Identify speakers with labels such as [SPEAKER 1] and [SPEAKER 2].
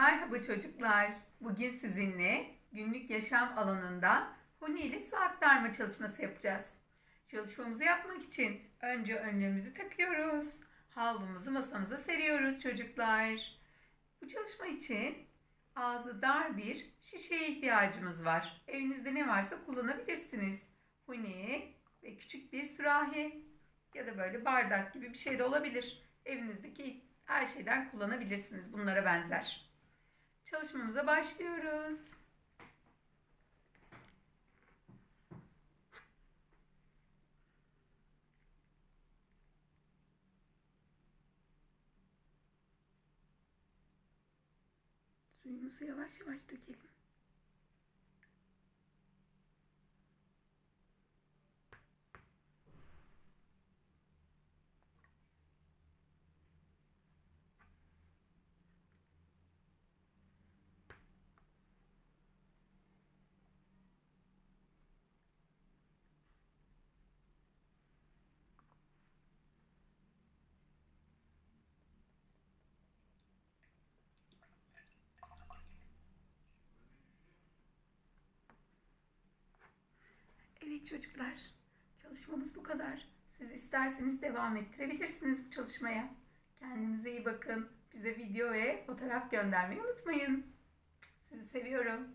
[SPEAKER 1] Merhaba çocuklar. Bugün sizinle günlük yaşam alanından Huni ile su aktarma çalışması yapacağız. Çalışmamızı yapmak için önce önlüğümüzü takıyoruz. Havlumuzu masamıza seriyoruz çocuklar. Bu çalışma için ağzı dar bir şişeye ihtiyacımız var. Evinizde ne varsa kullanabilirsiniz. Huni ve küçük bir sürahi ya da böyle bardak gibi bir şey de olabilir. Evinizdeki her şeyden kullanabilirsiniz. Bunlara benzer. Çalışmamıza başlıyoruz. Suyumuzu yavaş yavaş dökelim. Evet çocuklar, çalışmamız bu kadar. Siz isterseniz devam ettirebilirsiniz bu çalışmaya. Kendinize iyi bakın. Bize video ve fotoğraf göndermeyi unutmayın. Sizi seviyorum.